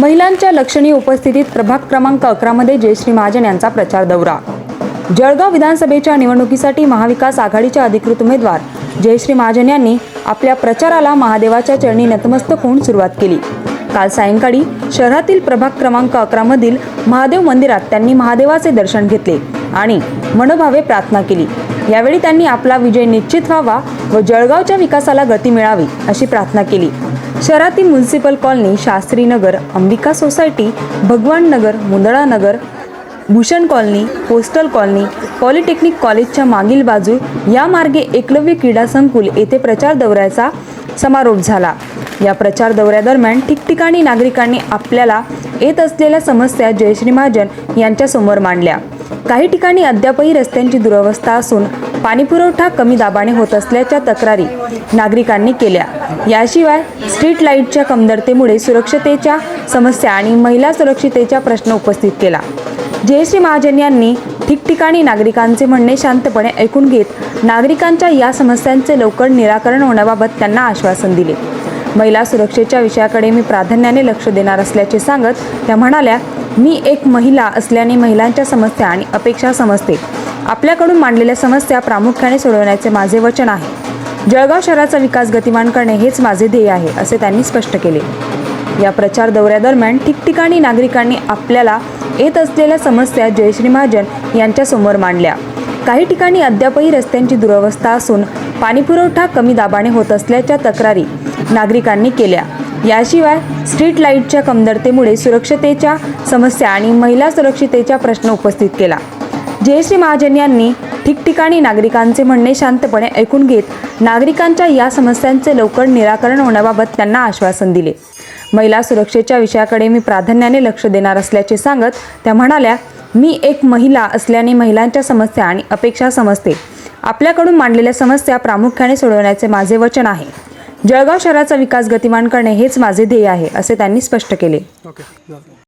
महिलांच्या लक्षणीय उपस्थितीत प्रभाग क्रमांक अकरामध्ये जयश्री महाजन यांचा प्रचार दौरा. जळगाव विधानसभेच्या निवडणुकीसाठी महाविकास आघाडीच्या अधिकृत उमेदवार जयश्री महाजन यांनी आपल्या प्रचाराला महादेवाच्या चरणी नतमस्तक होऊन सुरुवात केली. काल सायंकाळी शहरातील प्रभाग क्रमांक अकरामधील महादेव मंदिरात त्यांनी महादेवाचे दर्शन घेतले आणि मनोभावे प्रार्थना केली. यावेळी त्यांनी आपला विजय निश्चित व्हावा व जळगावच्या विकासाला गती मिळावी अशी प्रार्थना केली. शहरातील municipal colony Shastri Nagar Ambika society Bhagwan Nagar Mundala Nagar Bhushan colony postal colony polytechnic कॉलेजच्या मागील बाजू या मार्गे एकलव्य क्रीडा संकुल येथे प्रचार दौऱ्याचा समारोप झाला. या प्रचार दौऱ्यादरम्यान ठिकठिकाणी नागरिकांनी आपल्याला येत असलेल्या समस्या जयश्री महाजन यांच्यासमोर मांडल्या. काही ठिकाणी अद्यापही रस्त्यांची दुरवस्था असून पाणीपुरवठा कमी दाबाने होत असल्याच्या तक्रारी नागरिकांनी केल्या. याशिवाय स्ट्रीट लाईटच्या कमतरतेमुळे सुरक्षतेच्या समस्या आणि महिला सुरक्षितेचा प्रश्न उपस्थित केला. जयश्री महाजन यांनी ठिकठिकाणी नागरिकांचे म्हणणे शांतपणे ऐकून घेत नागरिकांच्या या समस्यांचे लवकर निराकरण होण्याबाबत त्यांना आश्वासन दिले. महिला सुरक्षेच्या विषयाकडे मी प्राधान्याने लक्ष देणार असल्याचे सांगत त्या म्हणाल्या मी एक महिला असल्याने महिलांच्या समस्या आणि अपेक्षा समजते. आपल्याकडून मांडलेल्या समस्या प्रामुख्याने सोडवण्याचे माझे वचन आहे. जळगाव शहराचा विकास गतिमान करणे हेच माझे ध्येय आहे असे त्यांनी स्पष्ट केले. या प्रचार दौऱ्यादरम्यान ठिकठिकाणी नागरिकांनी आपल्याला येत असलेल्या समस्या जयश्री महाजन यांच्यासमोर मांडल्या. काही ठिकाणी अद्यापही रस्त्यांची दुरवस्था असून पाणीपुरवठा कमी दाबाने होत असल्याच्या तक्रारी नागरिकांनी केल्या. याशिवाय स्ट्रीट लाईटच्या कमतरतेमुळे सुरक्षतेच्या समस्या आणि महिला सुरक्षितेचा प्रश्न उपस्थित केला. जयश्री महाजन यांनी ठिकठिकाणी नागरिकांचे म्हणणे शांतपणे ऐकून घेत नागरिकांच्या या समस्यांचे लवकर निराकरण होण्याबाबत त्यांना आश्वासन दिले. महिला सुरक्षेच्या विषयाकडे मी प्राधान्याने लक्ष देणार असल्याचे सांगत त्या म्हणाल्या मी एक महिला असल्याने महिलांच्या समस्या आणि अपेक्षा समजते. आपल्याकडून मांडलेल्या समस्या प्रामुख्याने सोडवण्याचे माझे वचन आहे. जळगाव शहराचा विकास गतिमान करणे हेच माझे ध्येय आहे असे त्यांनी स्पष्ट केले.